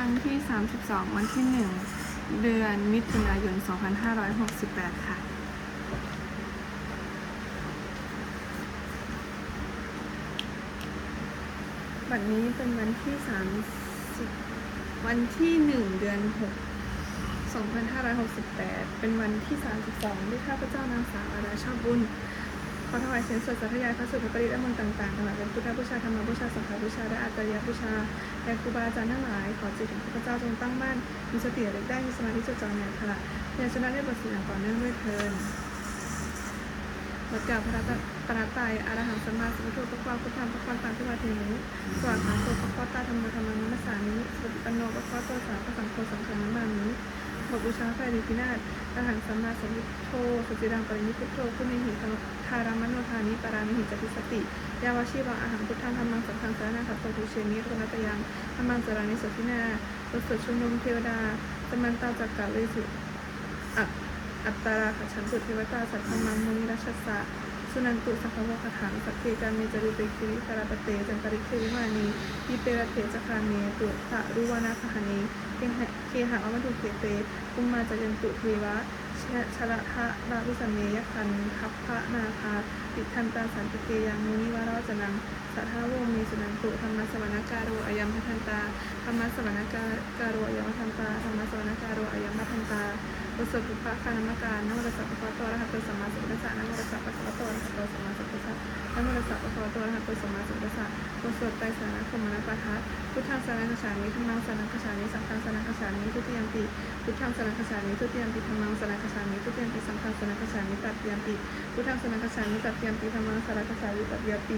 รั้งที่ 32 วันที่ 1 เดือนมิถุนายน 2568 ค่ะวันนี้เป็นวันที่ 30 วันที่ 1 เดือน 6 2568 เป็นวันที่ 32 ที่ข้าพเจ้านางสาวอาดาชอบบุญ ขอถวายเสียงสดสาธยายพระสุภปริตและมนต์ต่างๆตลอดเป็นพุทธบูชาธรรมบูชาสังฆบูชาและอาจารยบูชาแด่ครูบาอาจารย์ทั้งหลาย ขอจิตของข้าพเจ้าจงตั้งมั่นมีสติระลึกได้มีสมาธิจดจ่อในอัคระยัญชนะได้บทสวดอย่างต่อเนื่องด้วยเทินบทกล่าวพระรัตปรตายอรหังสัมมาสัมพุทโธพระความพุทธังพระความตามที่วาเทนิสวดหาโตพระควตาธรรมธรรมังนัมสสานิสุปฏิปันโนพระควตโตสาวกสังโฆสังฆังนัมมานิ บทบูชาพระอริพินาศอรหังสัมมาสัมพุทโธสุจิรังปรินิพุทโธผู้มีหิทารามโนทานิปารามิหิจติสติ ยาวชีวังอาหารพุทธังธรรมังสังฆังสารนังขัตโตทุเชมิรุณตยังธรรมังสารานิสตินาบทสดชุมนุมเทวดาสมันตาจักกะเวสุอัตตาราขฉันตุเทวตาสัทธมังมุนิรัชสะ สุนันตุสังฆวคถังสัพเพกามิจริเปคิริคาราปเตจันตริเควิมานีทิเปรเถจคาเมตุตะรุวนาคหานีเคหะอมตุเกเตปุมมาจยันตุเทวะ ชละทะราวิสเมยคันทัพพระนาคาติทันตาสันติเกยังมุนิวารจนังสัทธาโวมีสุนันตุธรรมสวนาการโรอายัมพัทันตาธรรมสวนาการโรอายัมพัทันตาธรรมสวนาการโรอายัมพัทันตาบุษบุพะคานามการนวรสัพพะปะคะวะโตรหัสตสัมมาสัมพุทธัสสะนโมตัสสะปะคะวะโตรหัสตสัมมาสัมพุท ธัสะนโมตัสสะปะคะวะโตอะระหะโตสัมมาสัมพุทธัสสะบทสวดไตรสรคมนะปะทะพุทธังสารังคฉามิธรรมังสารังคฉามิสังฆังสารังคฉามิทุติยัมปิพุทธังสารังคฉามิทุติยัมปิธรรมังสารังคฉามิทุติยัมปิสังฆังสารังคฉามิตัดยัมปิพุทธังสารังคฉามิตัดยัมปิธรรมังสารังคฉามิตัดยัมปิ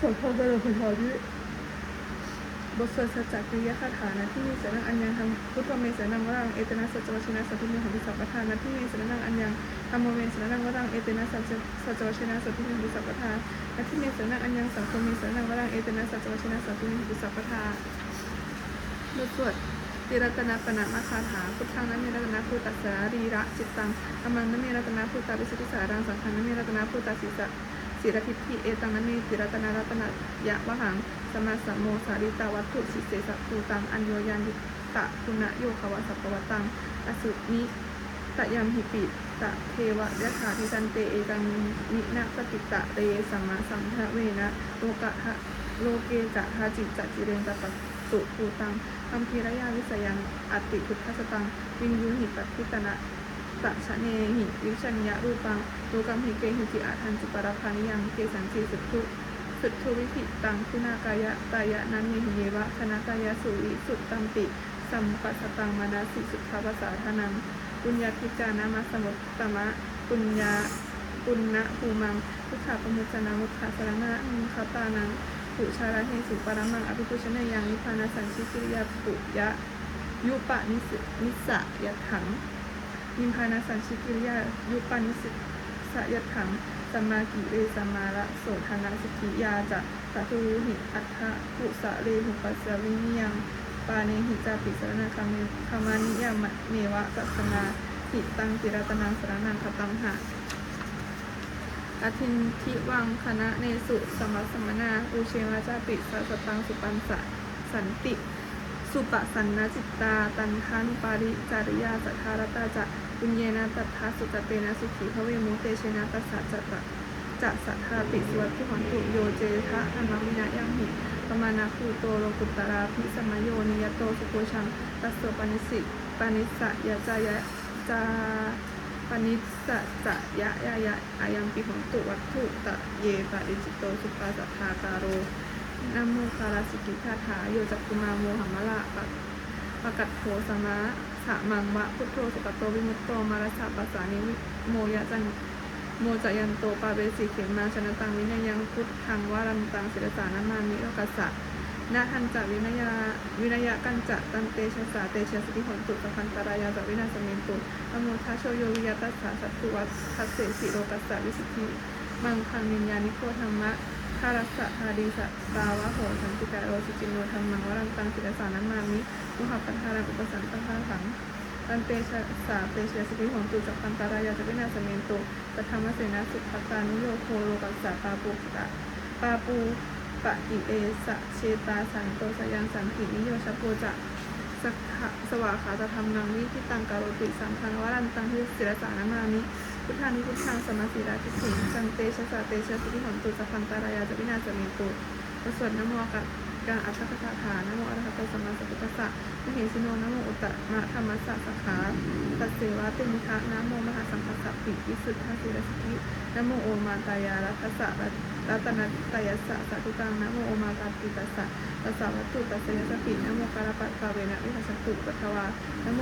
สังฆังสรณังคฉามิ บทสวดสัจจกิริยคาถานะที่มีสนังอัญญังทำพุทธเมสนังวรังเอเตนะสัจวชนะสัพพิมิหันติสัพพทานะที่มีสนังอัญญังธรรมเมสนังวรังเอเตนะสัจสัจวชนะสัพพิมิหันติสัพพทานะที่มีสนังอัญญังสังคมเมสนังวรังเอเตนะสัจวชนะสัพพิมิหันติสัพพทาบทสวดติรัตนาปนะมาคาถาพุทธังนัมเมรัตนาภูตัสารีระจิตตังธรรมังนัมเมรัตนาภูตาวิสุทธิสารังสังฆังนัมเมรัตนาภูตาศีสะศิรทิพพิเอตังนั้นเมติรัตนารัตนยะวหัง มาสมโมสาริตาวัตถุสิเสสะภูตัง อัญโยยันติตะคุณะโยขวสัพพวตัง อสุนิตะยามหิปิตะเทวะยะถาทิตันเตเอตังนินะปฏิตะเตสัมมาสัมภเวนะโลกะหะโลเกจะหาจิตจัจิเรนตะปัสสุภูตังคัมภีรยาวิสยังอัตติพุทธสตัง วินยูหิปัตติตนะสัชเนหิวิชัญญารูปังโลกัมหิเกหิจิอาทันจิปราภานิยังเกสันติสุทุ สุดทุวิธิตังคุณากายะตายะนั้นเมหิเยวะชนะกายะสุวิสุตตัมติ สัมปัสตังมานาสิสุทธาภาษาทานังปุญญาพิจานามาสมุตตมะปุญญาปุณณภูมังพุทธาปมุจนามุทธาสรณะมุขตานังปุชาราเหสุปรมังอภิปุชเนยังนิพานาสันชิกิริยาปุยะยุปะนิสนิสะยะถังยิพานาสันชิกิริยายุปานิสิ สยถังสัมมากิเรสัมมาละโสธานาสิกิยาจะสัตุหิอัฏฐะปุสะเรหุปัสสวินิยังปาเนหิจาปิสรณคามิคามานิยามะเมวะกัสนาหิตังติรัตนังสรนังคตังหะอทินทิวังคณะเนสุสมัสมนาอุเชวาจาปิสัสตังสุปันสะสันติ สุปสันนจิตตา ตันทันุปาริจาริยาสัทธารตาจะ ปุญเยนะตัทธาสุตเตนะสุขีพระเวมุเตเชนะตัสสะจัตตะจะสัทธาปิสวัตถุหันตุโยเจทะธรรมวินายังหิปมานาคูโตโลกุตราภิสมโยนิยโตสุโกชังตัสโสปนิสิปนิสะยะจายะจาปนิสสะจะยะยะยะอายังปิหันตุวัตถุตะเยปะอิจิโตสุปาสัทธาการโรนโมคาราสิกิคาถาโยจักกุมาโมหัมมะละปะปะกัดโถสมะ สะมังวะพุทโธสุปโตวิมุตโตมารัสสะปัสสานิโมยะจันโมจยันโตปาเบสิเขมาชนะตังวินยังพุทธังวารันตังศิรสานามามิโลกัสสะนาทันจะวินยาวินยะกันจะตันเตชะสาเตชะสติหนตุสังคันตรายาจะวินาสเมนตุอโมทาโชโยวิยตัสสะสัตตุวัสทัสเสสิโลกัสสะวิสิทธิมังคังวิญญาณิโคธรรมะ คารัสสะทาดีสะตาวะโหสันติกาโอสุจินโนธรรมังวรังตังศิรสานังมามิมุขปันธารังอุปสันตังฆาขังตันเตชะสาเตชะสติหงตุจักพันตารายาจะวินาสเมนตุปธรรมเสนาสุภัตานุโยโคโลกัสสะปาปุกะปาปูปะกิเอสะเชตาสันโตสยังสันตินิโยชโพจะสขะสวาขาจะทำนางวิทิตังการโรติสังคังวรันตังทิศิรสานามามิ พุทธานิพุทธังสมาสีราทิสิงสังเตชะสาเตชะสิริหันตุสัพพันตารายาจะวินาศเมตุประสวดนโมกักังอัตถกถาฐานโมอรหัตสัมมาสัมพุทธัสสะมเหสิโนนโมอุตตมะธรรมสสะสขาตัสเสวะเตมิทะนโมมหาสัมภัสสะปิวิสุทธาสิรสกินโมโอมาตายารัตสะรัตนตตยัสสะสาธุกังนโมโอมาตาติตัสสะตัสสะวัตถุตัสสะยสสปินโมการะปัตตาเวนะวิหัสสตุปัทวานโม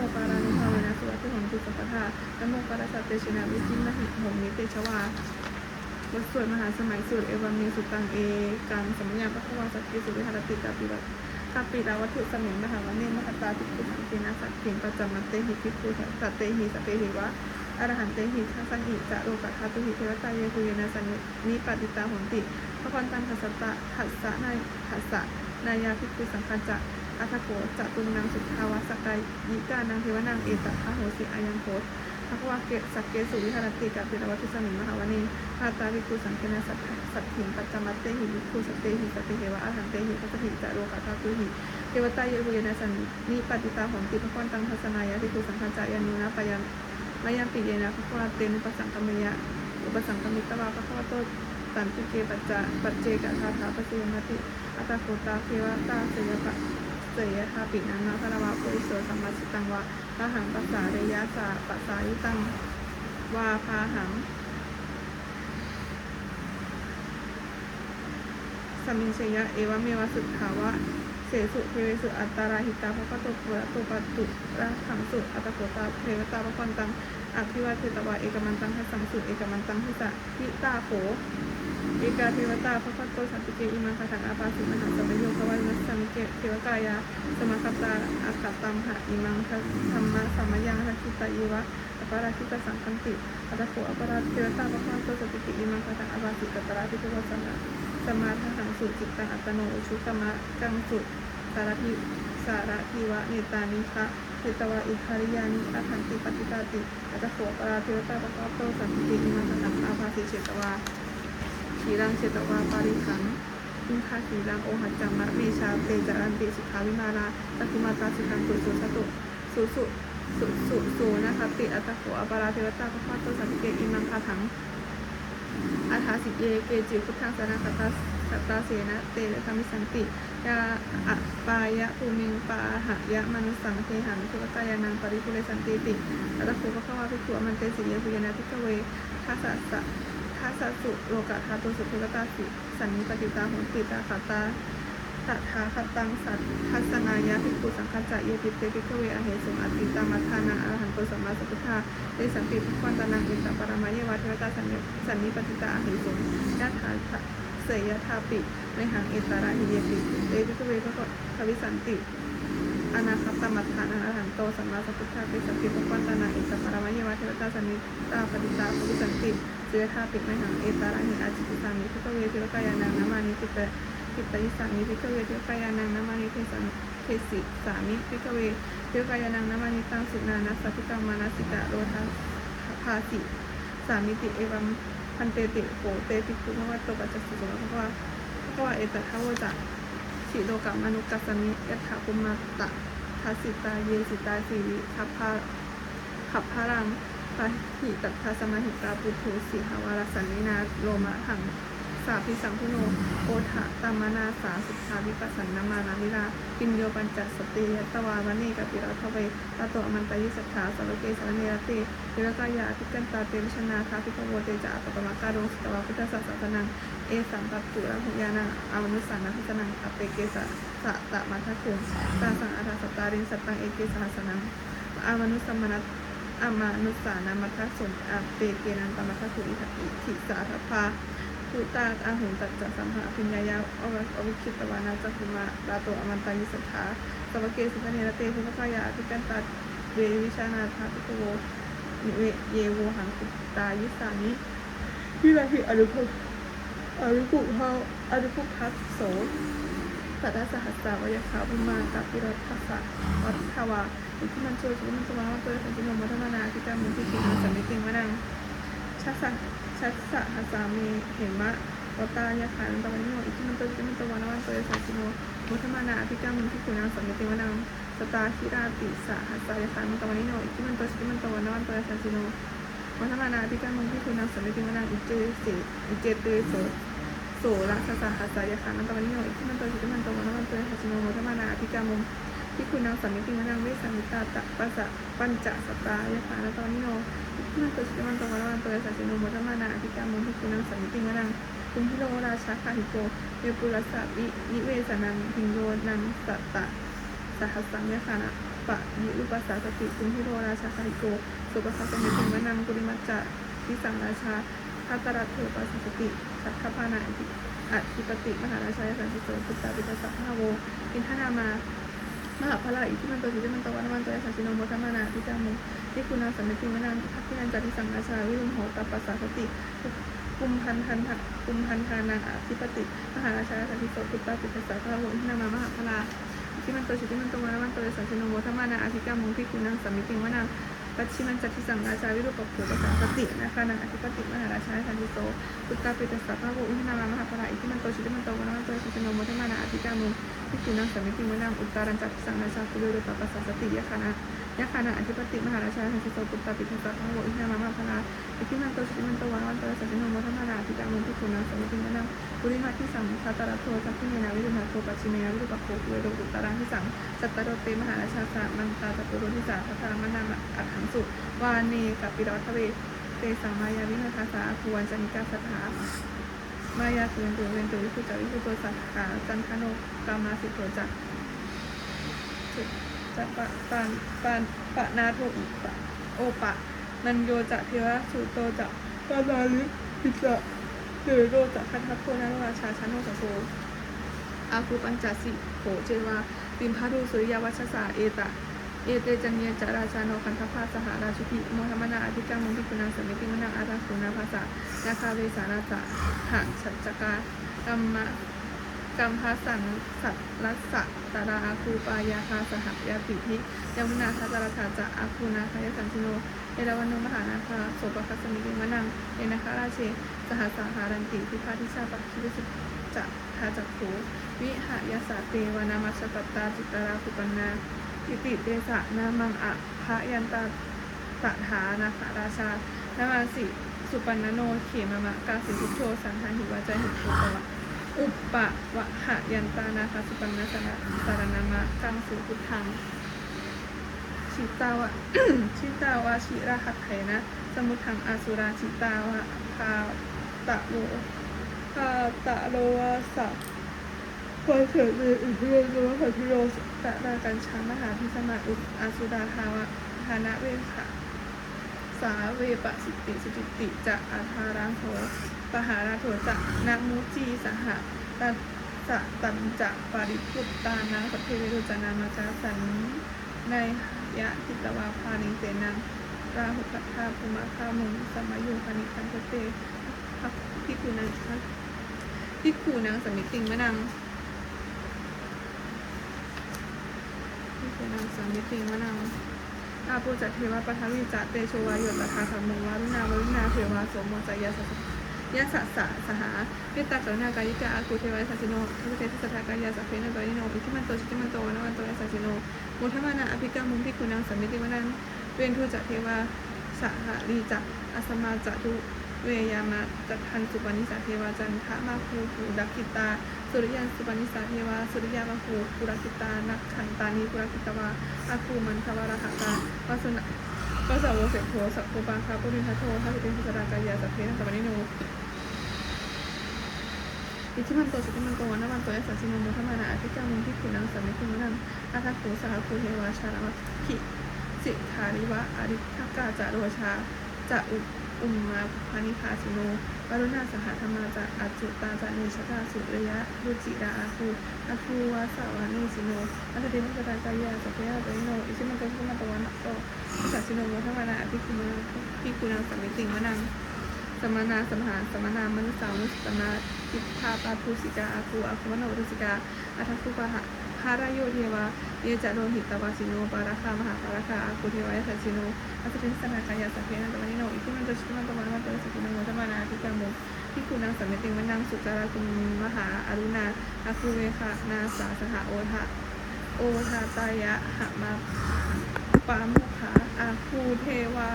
นะโมการะสัตเตชนะวิจิมหิหงนิเตชวาบทสวดมหาสมัยสูตรเอวัมเมสุตังเอกังสมัญญาปะควาสกิสุวิหารติกาปิวัตคาปิลาวัตถุสมิงมหาวเนมหตาภิกขุสังเกนะสักเพียงปัจจมัตเตหิภิกขุสัตเตหิสัตเปหิวะอรหันเตหิทัสสังอิจะโลกะคาตุหิเทวตาเยคุยนะสันนิปติตาหนติพระวันตังคัสสะตะหัสสะนายหัสสะนายาภิกขุสังฆาจะ อัทโกจะตุงนางสุทธาวาสกายยิกานางเทวนางเอตพระโหสิอายังโพสพระวาเกสักเกสุวิหารติกับพิรวัตุสมิงมหาวณีพาตาภิกุสังเกนะสัตสัตถิงปัจจมัตเตหิภิกขุสัตเตหิสัตเตเทวะอาหันเตหิปัสสถิจะโลกาตาตุหิเทวตาเยเวนะสันนิปติตาหนติพระวันตังทัสนายาภิกขุสังฆจะยานุนะปยัมมายัมปิเยนะพระวาเตนุปสังกมยะอุปสังกมิตวาพระวาโตตันติเกปัจจปัจเจกคาถาปสิยมติอัตโกตาเทวตาเสยปะ เสยทาปินังนาคารวะโพริโสสัมมาสิตังวะพาหังปัสสาเรยะสาปัสสายุตังวาพาหังสมิงเชยะเอวะเมวะสุทธาวะเสสุเทเวสุอัตตาราหิตาภะคะโตปุระโตปัตตุระขังสุอัตตโกตาเทวตาภะคันตังอภิวาเทตวะเอกมันตังทัสสังสุเอกมันตังทิสะพิตาโข เอกาเทวตาพระพัตโตสันติเกอิมังคาถังอาปาสิมหังสัมโยควัยมัสสมิเกเทวกายาสมาคตาอาคาตัมหะอิมังคัธรรมะสัมยังทัคิตาอิวะอปาราชิตสังคันติอัตโขอปาราเทวตาพระพัตโตสันติเกอิมังคาถังอาปาสิกตระทิทวสัมมาสมาทังสุจิตตังอัตโนอุชุตมะกังสุสารทิสารทิวะเนตานิคะเทตวะอิคาริยานิอาคันติปฏิตาติอัตโขปาราเทวตาพระพัตโตสันติเกอิมังคาถังอาปาสิเฉตวา ขีรังเชตวาปาริขังอินทาขีรังโอหัจจัมะเมชาเตจารันติสุขาวิมาลาตะคุมาตาสิกังตุสุสตุสุสุสุสุสุนะคะติอัตโขอปาราเทวตาพระพัตโตสันติเกอิมังคาถังอาทาสิเยเกจิพุทธังสนาคตาสัตตาเสนะเตระธรรมิสันติยาอะปายะภูมิงปาหะยะมนุสังเทหังทุกตายานังปริภูเรสันติติอัตโขพระขวาภิกขุอมันเตสิเยปุยนาภิกเวทัสสะ ทัสสุโลกะทาตุสุภุกตาสิสันนิปติตาหุติตาขัตตาตถาคตังสัตทัสนายะภิกขุสังฆจะเยปิเตภิกขเวอเหสุอติตามัทานาอรหันโตสัมมาสัพพุทธาเตสันติภควันตานังอินตปารมายวาเทวตาสันสันนิปติตาอเหสุงยะถาเสยทาปิในหังเอตาราหิเยปิเตภิกขเวพระทวิสันติอนาคตมัฏฐานังอรหันโตสัมมาสัพพุทธาปิสัมปิปปันตานาอิสปารามะเเทวตาสันนิตาปฏิตาภวิสันติเสือธาปิไมหังเอตาราหิอาจิตสามิพิกเวทิวกายานังนามานิจิตจิตตยิสามิพิกเวทิวกายานังนามานิเทสังเทสิสามิพิกเวทิวกายานังนามานิตังสุนานัสสติกังมานาสิกะโรทาภาสิสามิติเอวัมพันเตติโหเตติคุภวัตโตปัจจสุโสภะวะภะวะเอตทาวจะสิโลกามนุกัสสมิยถาปุมาตะทัสสิตาเยสิตาสีวิทัพพา ขับพารังปะหิตัทาสมาหิตาปุถุสีหาวารสันนินาโลมะหังสาพิสังพุโนโอทะตามนาสาสุทธาวิปัสสนามานาวิราปิญโยปัญจสติยตวาวันเนกปิราทเวตาโตอมันตยิสัทธาสารเกสารเนรเตเทวกายาภิกันตาเตวิชนาคาภิกโวเตจะอัตตมการงสตวาพุทธสัสสะนังเอสัมปัตตุระหุยานังอามนุสานังพิจนังอเปเกสะสะตะมัทคุงตาสังอาทาสตารินสตังเอเกสหัสนังอามนุสมนัต อามานุสานามัทธสุนอเปเกนันตมัทธคุอิทัอิทิสาทพาภูตาอาหุนตัจจสัมหะพิญญายาอวอวิคิตวานาจักุมาลาโตอมันตายิสัทธาสวเกสุตเนรเตภุพกายาภิกันตาเววิชานาทาภิโวเวเยโวหังคุตายิสานิวิราหิอนุภพอริปุเฮาอริปุพัสโสสัตตสหัสสาวายขาบุมากับปิรทัสสะวัฏทวา ทิมันโชชุมันสวาเปิดสันติโนมัทมนาทิกามุทิกินังสัมมิติงวนังชัสสะชัสสะหัสสามีเหมะวตายาขันตะวันโนอิทิมันโตอิทิมันตะวานวันเปิดสันติโนมัทมนาทิกามุทิกินังสัมมิติงวนังสตาคิราติสาหัสสายคามันตะวันนิโนอิทิมันโตชิตมันโตวันนวันโตยสันติโนวัฒนานาพิการมงพิคุณนางสัมิติมะนางอิเจสิอิเจเตโสโสละสสาหัสสายคามันตะวันนิโนอิทิมันโตชิตมันโตวันนวันโตยสันติโนวัฒนานาพิการมง พิคุณนางสมิติมนางเวสัมิตาตะปัสสะปัญจสตายคามันตะวันนิโนอิทิมันโตชิติมันตวันวันโตยสันติโนวัฒนานาพิการมงพิคุณนางสมิติมนางคุมพิโรราชาคาหิโกเวปุรสสะวินิเวสนังพิงโยนังสัตตะสหัสสังเวคานะปะยิรุปัสสะสติคุมพิโรราชาคาหิโกสุปสัสสมิติมนังกุริมัจจะทิสังราชาคาตรัตเถปัสสติสัทธพานาอธิปติ มหาราชาสันติโสพุตตาปิตาสัพพะโวอินทนามา มหาพระอิที่มันตัวสิที่มันตะวันวันโตยสัชิโนโมทัมมานาพิจามุที่คุณนาสัมมิติมนังทัพพินันจติสังราชาวิรุณโหตปัสสาสติกุมพันธันทะกุมพันธานาอธิปติ มหาราชาสันติโสพุตตาปิตสาพระโหทินามามหาพลาที่มันตัวสิที่มันตะวันวันโตยสัชิโนโมทัมมานาอธิกามุงพิกุนังสัมมิติวนา ปัจฉิมันจัติสังราชาวิรุปโขตสาสตินะคะนางอธิปติมหาราชาสันติโสพุตตาปิตสัพพะโหทินามามหาปราอิทิมันโตชิตมันโตวันวันโตชิตโนโมทัมมานาอธิกามุงพิจุนังสัมมิติวนาอุตตารันจัติสังราชาคุเรปปัสสสติยะคานะ ยะคานะอธิปติมหาราชาสันติโสพุตตาปิตสาพระโหทินามามาพลาอิทิมันโตชิมันโตวันวันโตสัจจโนโมทัมมานาทิตามุทิคุนังสมิติมนังปุริมาที่สังคาตระโทสัพพิเนนาวิรุณาโทปัจฉิเมนาวิรุปโคเวโรกุตารังที่สังสัตตโรเตมหาราชาสามังตาตปุโรทิสาทัตามนามอัฏฐังสุวาเนกัปปิรอทเวเตสังมายาวินาทาสาภูวันจนิกาสถามายาสุเวนตุเวนตุวิคุจาวิคุโตสัทธาจันทโนกามาสิโตจัก จะปะปานปานปะนาทุปะโอปะ นันโยจะเทวะสุโตจะปานาลิปิจะเดโรจะคัททัพโพนาราชาชาโนสโพอาคูปัญจสิโขเจวาติมพารุสุริยวัชสาเอตะเอเตจันเนียจราชาโนคันทพาสหราชุพิโมทัมนาอธิกังมุทิกุณังสมิติมนังอาราสุนาภาษานาคาเวสาราจะหะฉัจจกากัมมะ กัมภาสังสัตลัสะตาราอาคูปายาคาสหยาปิธิยมุนาคาตาราชาจะอาคูนาคายสันติโนเอราวันโนมหานาคาโสปคัสมิติมะนังเอนาคาราเชสหัสาหารันติพิพาทิชาปัคิวิสุจะทาจักโขวิหายาสาเตวานามัชตตตาจิตาราภุปันนาอิติเตสะนามังอะพะยันตาตถานาคาราชานามาสิสุปันนโนเขมมะกาสิทุโชสังหาหิวาใจหิโตปวะ อุปปะวะหะยันตานาคาสุปันนาสนะสารนามะกังสุพุทธังชิตาวะชิตาวะชิราหัตไถนะสมุทังอาสุราชิตาวะคาตะโลคาตะโลวะสัพพอเถิดเลยอุทโรโลหัตโรตะรากันชามหาพิสมาอุอาสุราทาวะธานะเวขะสาเวปสิติสุจิติจะอาธารังโท ปหาราโทจะนักมุจีสหตัสสะตันจะปาริพุตตานังสัพเพเวรุจนามาจาสันในยะจิตวาภานิเสนังราหุปัฏฐาภูมาคามุงสมัยโยคานิคันเตพักพิคูนังพักพิคูนังสมิติงมะนังพิคูนังสมิติงมะนังอาปูจัตเทวะปะทวิจัตเตโชวาโยตถาธรรมงวารุณาวรุณาเทวาโสมมจายาสสะ ยะสะสะสหาเมตตากรุณากายิกาอาคูเทวะสัจจิโนทุเทสัทธากายาสัพเพนะโตยิโนอิทิมันโตชิติมันโตวันวันโตยะสัจจิโนมุทมานาอภิกรรมุงพิกุนังสัมมิติวนันเวนทุจัเทวาสหรีจักอสมาจัตุเวยามาจัตทันสุปนิสาเทวาจันทะมาภูภูดักขิตา สุริยันสุปนิสาเทวา สุริยามาภูภูรักขิตา นักขันตานีภูรักขิตวาอาคูมันทวารหตาวาสนะก็สาวกเสกโทสัพพุปังคาปุริทัโททัพพิเตสุสรากายาสัพเพนสัมปนิโน อิทิมันโตสุติมันโตวันนวันโตยัสสะสิโนโมทัมมนาอภิกามุงที่ขุนังสัมมิคุณนังอาทัคโขสหคูเทวาชาลามะขิสิทาริวะอริทักกาจาโรชา จะอุอุมมาพานิพาสิโนวรุณาสหธรรมาจะอัจจุตาจะเนชตาสุริยะรุจิดาอาคูอาคูวาสาวานิสิโนอัตติมัสตากายาสัพเพยะเตโนอิทิมันโตสุติมันโตวันโตยัสสะสิโนโมทัมมนาอภิคุนังพิคุณนังสัมมิติมะนัง สมนาสมหารสมนามนุสานุสตนาทิพาปาทุสิกาอาคูอาคุมโนรุสิกาอัทคุปะหะภารโยเทวาเยจโรหิตตวาสิโนปาราคามหาปาราคาอาคูเทวายสัชิโนอัสติสนากายาสัพเพนะตะวันิโนอิคุมันจะชุมันตะวันวันตะสักิโนวัตมานาทิกามุที่คุณนางสัมเมติงวันนางสุจาราคุณมหาอรุณาอาคูเวคะนาสาสหโอทะโอทาตายะหะมาปาโมคาอาคูเทวา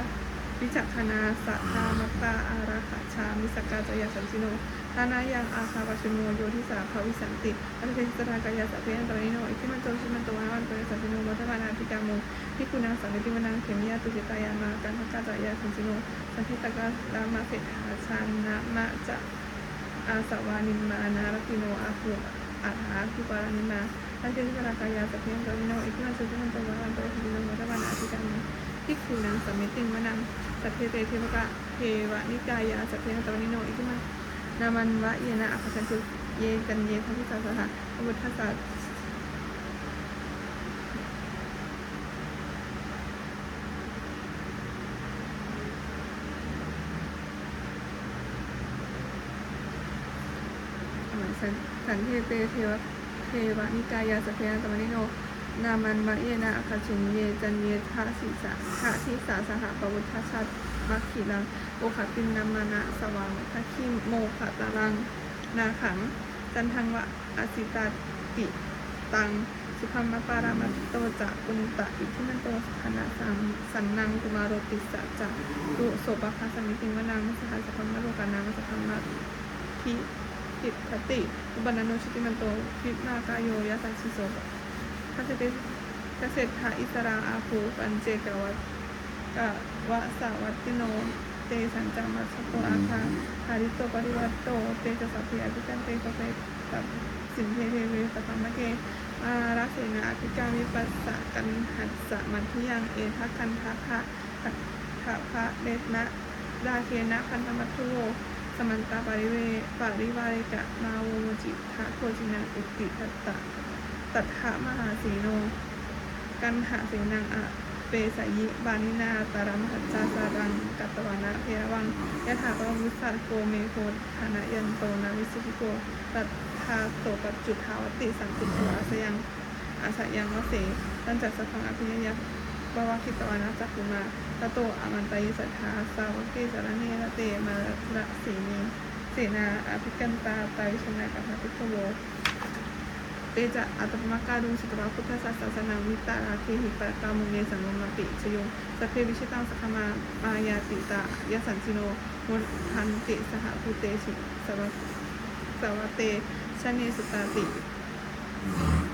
วิจักขณาสัทธามตตาอาราคาชามิสกกาจยาสันติโนทานายังอาคาปชุโนโยทิสาภาวิสันติอันเป็นสตากายาสัพเพยนตริโนอิทิมันโตชิมันโตวาวันโตยสันติโนวัฏวานาภิกาโมพิกุณาสังเกติวนังเขมิยาตุจิตายามากันทกาจายาสันติโนสันทิตกาลามาเสถาชานะมะจะอาสวานิมานารักิโนอาภูอาหาคุปารานิมาทันเจนิสรากายาสัพเพียงกวิโนอิทิมันสุจิมันตวาวันโตหิโนมัตวันาทิกังทิคูนังสมิติงวนัง สัพเพเตเทวกะเทวนิกายาสพเพียงตวนิโนอิทิมันามันวะเยนะอัคคันตุเยกันเยทัพพิสาสหะพระพุทธศาสสันสันเทเตเทวเทวนิกายาสพเพียงตวนิโน นามันมะเยนะอคาชินเยจันเยทาสิสะทะทิสาสหปวุทชัดมัคคิลังโอขตินนามานะสวังทัคิโมขตารัง นาขัง จันทังวะอสิตาติตัง สุพัมมะปารามัตโตจะปุณตะอิทิมันโตคณะสังสันนังกุมารติสะจะตุโสปะคาสมิติวนามัสหะสัพพมะโลกานามัสพมะทิติคติอุปนันโนชิติมันโตวิมากายโยยะสังสิโส พระเจติเกษตรอิสราอาภูปัญเจกวัตกะวะสาวัติโน เตสัญจามัสโตอาคาหาริโตปริวัตโต เตจะสัพเพอภิกันเตกะเปกับสินเทเทเวปตัมมะเกอาราเสนาอภิการวิปัสสะกันหัสสะมัทธิยังเอทักคันทักคะทะพระเดชนะดาเคนะพันธมัทธุโวสมันตาปริเวปาริวาริกะมาโวโมจิทะโคจินังอุติทัตตะ ตัทธะมหาสีโน กันหาเสนังอะเปสยิบานินาตารมหัจจาสารังกัตตวานะเทรวังยะถาปมุสัตโกเมโคธานะยันโตนาวิสุทิโกตัทธาโตปัจจุทาวติสังติโกอาสยังอาสยังวเสตันจักสพังอภิญญาบวาคิตวานะจักขุมาตะโตอามันตายิสัทธาสาวกเกสารเนระเตมาระสีนีเสนาอภิกันตาตาวิชนากัพพิโกโว เตจะอัตมการุงสิกราพุทธศาสนาวิตาราเคหิปะกามุเนสังมติชยงสเพวิชิตังสัคมามายาติตายสันสิโนมุทันติสหภูเตชิสวัสวัเตชเนสุตาติ